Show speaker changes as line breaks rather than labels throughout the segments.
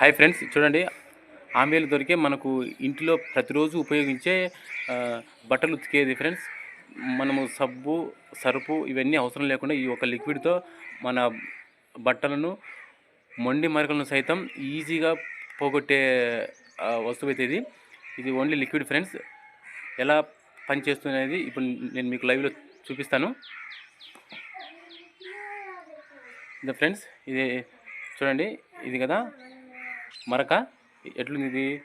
Hi friends చూడండి. ఆంబేలు దొరికే మనకు ఇంట్లో ప్రతిరోజు ఉపయోగించే బట్టలు ఉతికేది ఫ్రెండ్స్. మనము సబ్బు సరుపు ఇవన్నీ అవసరం లేకుండా ఈ ఒక లిక్విడ్తో మన బట్టలను మొండి మరకలను సైతం ఈజీగా పోగొట్టే వస్తువు అయితే ఇది. ఇది ఓన్లీ లిక్విడ్ ఫ్రెండ్స్. ఎలా పనిచేస్తున్నది ఇప్పుడు నేను మీకు లైవ్లో చూపిస్తాను. ఇది ఫ్రెండ్స్ ఇది చూడండి. ఇది కదా మరక ఎట్లుంది ఇది?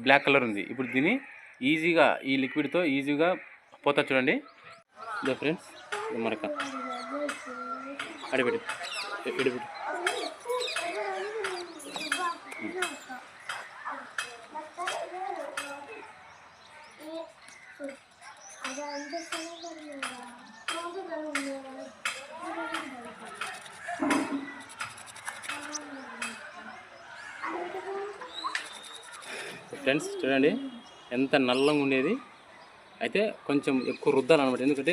బ్లాక్ కలర్ ఉంది. ఇప్పుడు దీన్ని ఈజీగా ఈ లిక్విడ్తో ఈజీగా పోతా చూడండి. ఇదే ఫ్రెండ్స్ మరక. అడిపెట్టి. ఇడిపెట్టి. Hmm. ఫ్రెండ్స్ చూడండి ఎంత నల్లంగా ఉండేది. అయితే కొంచెం ఎక్కువ రుద్దాలన్నమాట. ఎందుకంటే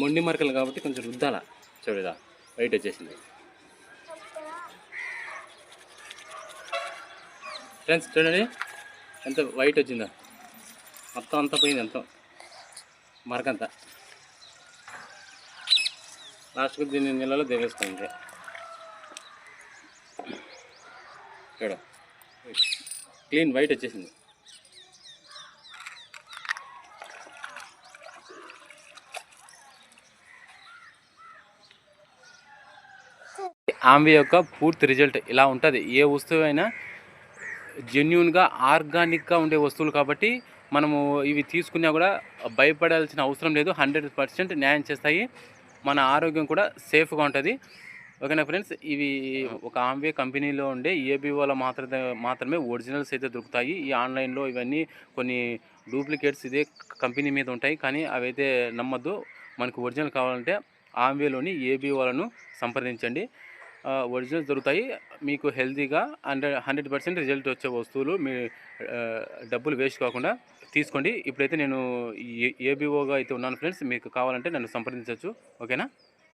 మొండి మరకలు కాబట్టి కొంచెం రుద్దాల. చూడదా వైట్ వచ్చేసింది. ఫ్రెండ్స్ చూడండి ఎంత వైట్ వచ్చిందో. మొత్తం అంతా పోయింది అంతా. మరకంతా. లాస్ట్కి దీన్ని నీళ్ళలో దేవేసుకోండి చూడ. క్లీన్ వైట్ వచ్చేసింది. ఆమె యొక్క పూర్తి రిజల్ట్ ఇలా ఉంటుంది. ఏ వస్తువు అయినా జెన్యున్గా ఆర్గానిక్గా ఉండే వస్తువులు కాబట్టి మనము ఇవి తీసుకున్నా కూడా భయపడాల్సిన అవసరం లేదు. హండ్రెడ్ పర్సెంట్ న్యాయం చేస్తాయి. మన ఆరోగ్యం కూడా సేఫ్గా ఉంటుంది. ఓకేనా ఫ్రెండ్స్? ఇవి ఒక ఆంబే కంపెనీలో ఉండే ఏబీ వాళ్ళ మాత్రమే మాత్రమే ఒరిజినల్స్ అయితే దొరుకుతాయి. ఈ ఆన్లైన్లో ఇవన్నీ కొన్ని డూప్లికేట్స్ ఇదే కంపెనీ మీద ఉంటాయి. కానీ అవైతే నమ్మద్దు. మనకు ఒరిజినల్ కావాలంటే ఆంబేలోని ఏబీ వాళ్ళను సంప్రదించండి. ఒరిజినల్స్ దొరుకుతాయి. మీకు హెల్తీగా హండ్రెడ్ హండ్రెడ్ పర్సెంట్ రిజల్ట్ వచ్చే వస్తువులు మీ డబ్బులు వేస్ట్ కాకుండా తీసుకోండి. ఇప్పుడైతే నేను ఏబీఓగా అయితే ఉన్నాను ఫ్రెండ్స్. మీకు కావాలంటే నన్ను సంప్రదించవచ్చు ఓకేనా?